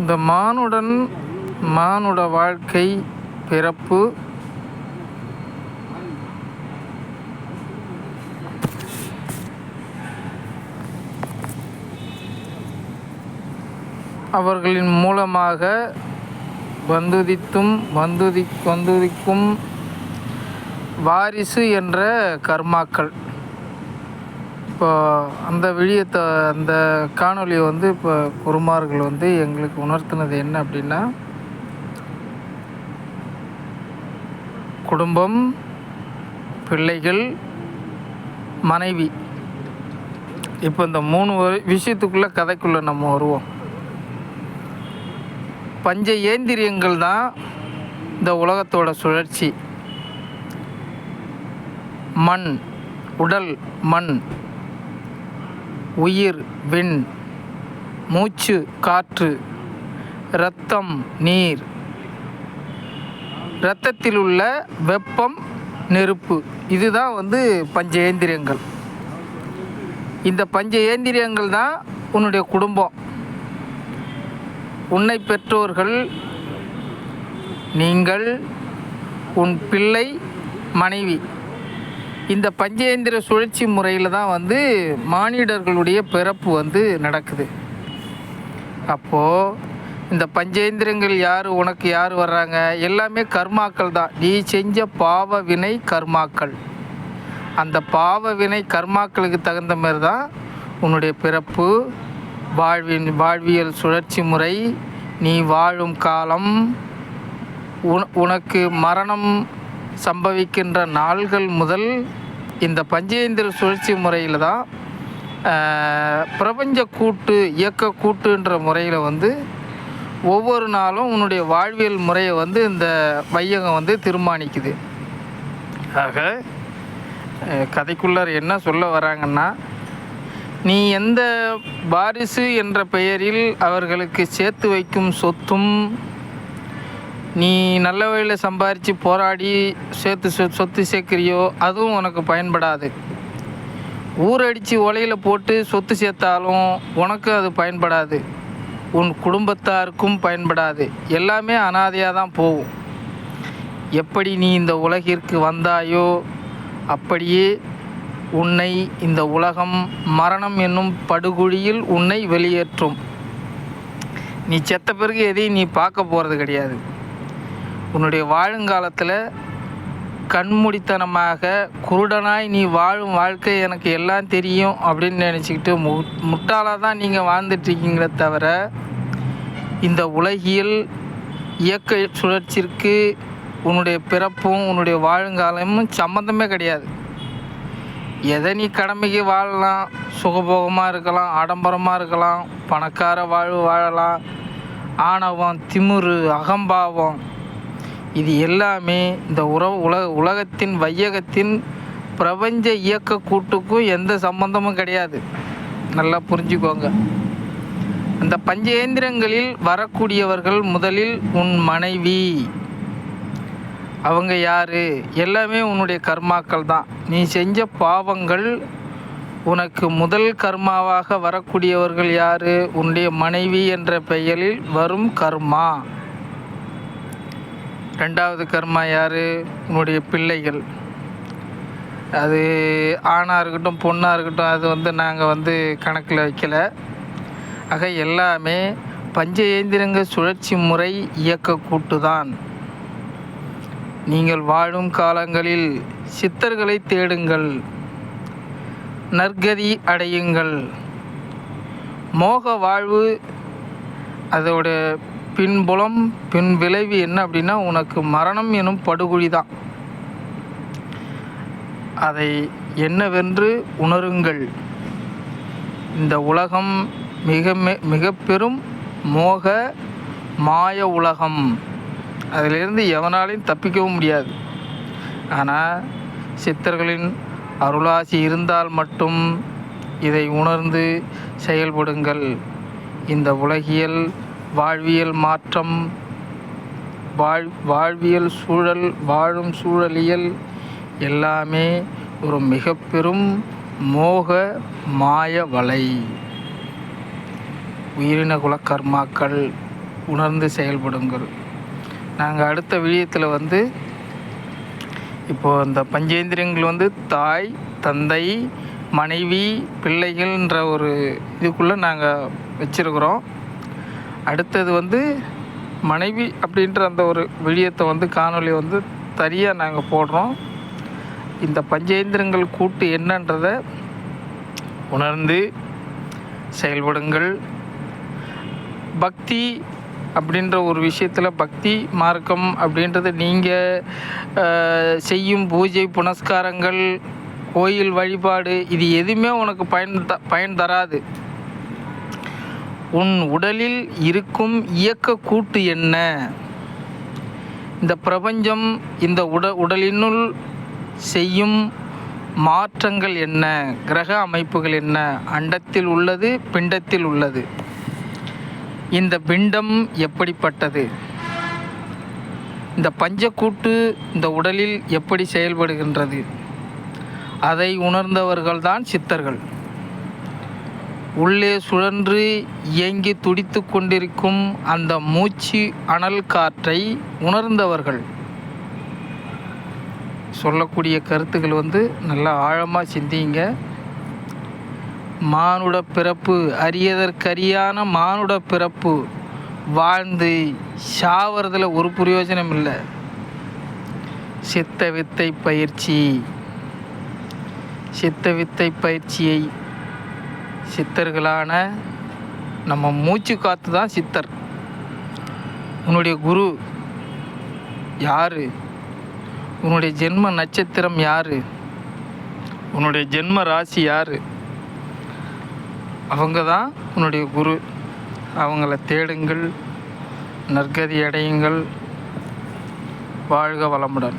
இந்த மானுடன் மானுட வாழ்க்கை பிறப்பு. அவர்களின் மூலமாக வந்துதித்தும் வந்துதி வந்துதிக்கும் வாரிசு என்ற கர்மாக்கள். இப்போ அந்த விழியத்தை அந்த காணொளி வந்து இப்போ குருமார்கள் வந்து எங்களுக்கு உணர்த்தினது என்ன அப்படின்னா குடும்பம் பிள்ளைகள் மனைவி. இப்போ இந்த மூணு வரி- விஷயத்துக்குள்ள கதைக்குள்ள நம்ம வருவோம். பஞ்ச ஏந்திரியங்கள் தான் இந்த உலகத்தோட சுழற்சி. மண் உடல் மண். உயிர் விண் மூச்சு காற்று இரத்தம் நீர். இரத்தத்தில் உள்ள வெப்பம் நெருப்பு. இதுதான் வந்து பஞ்ச ஏந்திரியங்கள் இந்த பஞ்ச ஏந்திரியங்கள் தான் உன்னுடைய குடும்பம். உன்னை பெற்றோர்கள் நீங்கள் உன் பிள்ளை மனைவி. இந்த பஞ்சேந்திர சுழற்சி முறையில் தான் வந்து மானிடர்களுடைய பிறப்பு வந்து நடக்குது. அப்போது இந்த பஞ்சேந்திரங்கள் யார் உனக்கு யார் வர்றாங்க? எல்லாமே கர்மாக்கள் தான். நீ செஞ்ச பாவ வினை கர்மாக்கள். அந்த பாவ வினை கர்மாக்களுக்கு தகுந்த மாதிரி தான் உன்னுடைய பிறப்பு வாழ்வின் வாழ்வியல் சுழற்சி முறை நீ வாழும் காலம் உன உனக்கு மரணம் சம்பவிக்கின்ற நாள்கள் முதல் இந்த பஞ்சேந்திர சுழற்சி முறையில் தான் பிரபஞ்ச கூட்டு இயக்க கூட்டுன்ற முறையில் வந்து ஒவ்வொரு நாளும் உன்னுடைய வாழ்வியல் முறையை வந்து இந்த வையகம் வந்து தீர்மானிக்குது. ஆக கதைக்குள்ளார் என்ன சொல்ல வராங்கன்னா நீ எந்த வாரிசு என்ற பெயரில் அவர்களுக்கு சேர்த்து வைக்கும் சொத்தும் நீ நல்ல வழியில் சம்பாரித்து போராடி சேர்த்து சொ- சொத்து சேர்க்குறியோ அதுவும் உனக்கு பயன்படாது. ஊரடித்து ஒலையில் போட்டு சொத்து சேர்த்தாலும் உனக்கு அது பயன்படாது. உன் குடும்பத்தாருக்கும் பயன்படாது. எல்லாமே அனாதையாக தான் போகும். எப்படி நீ இந்த உலகிற்கு வந்தாயோ அப்படியே உன்னை இந்த உலகம் மரணம் என்னும் படுகுழியில் உன்னை வெளியேற்றும். நீ செத்த பிறகு எதையும் நீ பார்க்க போகிறது கிடையாது. உன்னுடைய வாழுங்காலத்தில் கண்மூடித்தனமாக குருடனாய் நீ வாழும் வாழ்க்கை எனக்கு எல்லாம் தெரியும் அப்படின்னு நினச்சிக்கிட்டு மு முட்டாளாக தான் நீங்கள் வாழ்ந்துட்டுருக்கீங்களே தவிர இந்த உலகியல் இயக்க சுழற்சிற்கு உன்னுடைய பிறப்பும் உன்னுடைய வாழுங்காலமும் சம்மந்தமே கிடையாது. எதை நீ கடமைக்கு வாழலாம்? சுகபோகமாக இருக்கலாம் ஆடம்பரமாக இருக்கலாம் பணக்கார வாழ்வு வாழலாம். ஆணவம் திமுரு அகம்பாவம் இது எல்லாமே இந்த உறவு உலக உலகத்தின் வையகத்தின் பிரபஞ்ச இயக்க கூட்டுக்கும் எந்த சம்பந்தமும் கிடையாது. நல்லா புரிஞ்சுக்கோங்க. அந்த பஞ்சேந்திரங்களில் வரக்கூடியவர்கள் முதலில் உன் மனைவி. அவங்க யாரு? எல்லாமே உன்னுடைய கர்மாக்கள் தான். நீ செஞ்ச பாவங்கள் உனக்கு முதல் கர்மாவாக வரக்கூடியவர்கள் யாரு? உன்னுடைய மனைவி என்ற பெயரில் வரும் கர்மா. ரெண்டாவது கர்மா யார்? உன்னுடைய பிள்ளைகள். அது ஆணாக இருக்கட்டும் பொண்ணாக இருக்கட்டும் அது வந்து நாங்கள் வந்து கணக்கில் வைக்கலை. ஆக எல்லாமே பஞ்ச இயந்திரங்க சுழற்சி முறை இயக்க கூட்டு தான் நீங்கள் வாழும் காலங்களில் சித்தர்களை தேடுங்கள். நற்கதி அடையுங்கள். மோக வாழ்வு அதோட பின்புலம் பின் விளைவு என்ன அப்படின்னா உனக்கு மரணம் எனும் படுகொழி தான் அதை என்னவென்று உணருங்கள். இந்த உலகம் மிக மிக பெரும் மோக மாய உலகம். அதிலிருந்து எவனாலையும் தப்பிக்கவும் முடியாது. ஆனால் சித்தர்களின் அருளாசி இருந்தால் மட்டும் இதை உணர்ந்து செயல்படுங்கள். இந்த உலகியல் வாழ்வியல் மாற்றம் வாழ் வாழ்வியல் சூழல் வாழும் சூழலியல் எல்லாமே ஒரு மிக பெரும் மோக மாய வலை. உயிரின குல கர்மாக்கள் உணர்ந்து செயல்படுங்கள். நாங்கள் அடுத்த விழியத்தில் வந்து இப்போது அந்த பஞ்சேந்திரியங்கள் வந்து தாய் தந்தை மனைவி பிள்ளைகள்ன்ற ஒரு இதுக்குள்ளே நாங்கள் வச்சுருக்குறோம். அடுத்தது வந்து மனைவி அப்படின்ற அந்த ஒரு விழியத்தை வந்து காணொளி வந்து தனியாக நாங்கள் போடுறோம். இந்த பஞ்சேந்திரங்கள் கூட்டு என்னன்றதை உணர்ந்து செயல்படுங்கள். பக்தி அப்படின்ற ஒரு விஷயத்தில் பக்தி மார்க்கம் அப்படின்றது நீங்கள் செய்யும் பூஜை புனஸ்காரங்கள் கோயில் வழிபாடு இது எதுவுமே உனக்கு பயன் த பயன் தராது. உன் உடலில் இருக்கும் இயக்க கூட்டு என்ன? இந்த பிரபஞ்சம் இந்த உட உடலினுள் செய்யும் மாற்றங்கள் என்ன? கிரக அமைப்புகள் என்ன? அண்டத்தில் உள்ளது பிண்டத்தில் உள்ளது. இந்த பிண்டம் எப்படிப்பட்டது? இந்த பஞ்சக்கூட்டு இந்த உடலில் எப்படி செயல்படுகின்றது? அதை உணர்ந்தவர்கள்தான் சித்தர்கள். உள்ளே சுழன்று இயங்கி துடித்து கொண்டிருக்கும் அந்த மூச்சு அனல் காற்றை உணர்ந்தவர்கள். சொல்லக்கூடிய கருத்துக்கள் வந்து நல்லா ஆழமாக சிந்திங்க மானுட பிறப்பு அரியதற்கரியான மானுட பிறப்பு வாழ்ந்து சாவறதில் ஒரு பிரயோஜனம் இல்லை. சித்த வித்தை பயிற்சி. சித்த வித்தை பயிற்சியை சித்தர்களான நம்ம மூச்சு காத்து தான் சித்தர். உன்னுடைய குரு யாரு? உன்னுடைய ஜென்ம நட்சத்திரம் யாரு? உன்னுடைய ஜென்ம ராசி யாரு? அவங்க தான் உன்னுடைய குரு. அவங்கள தேடுங்கள் நற்கதி அடையுங்கள். வாழ்க வளமுடன்.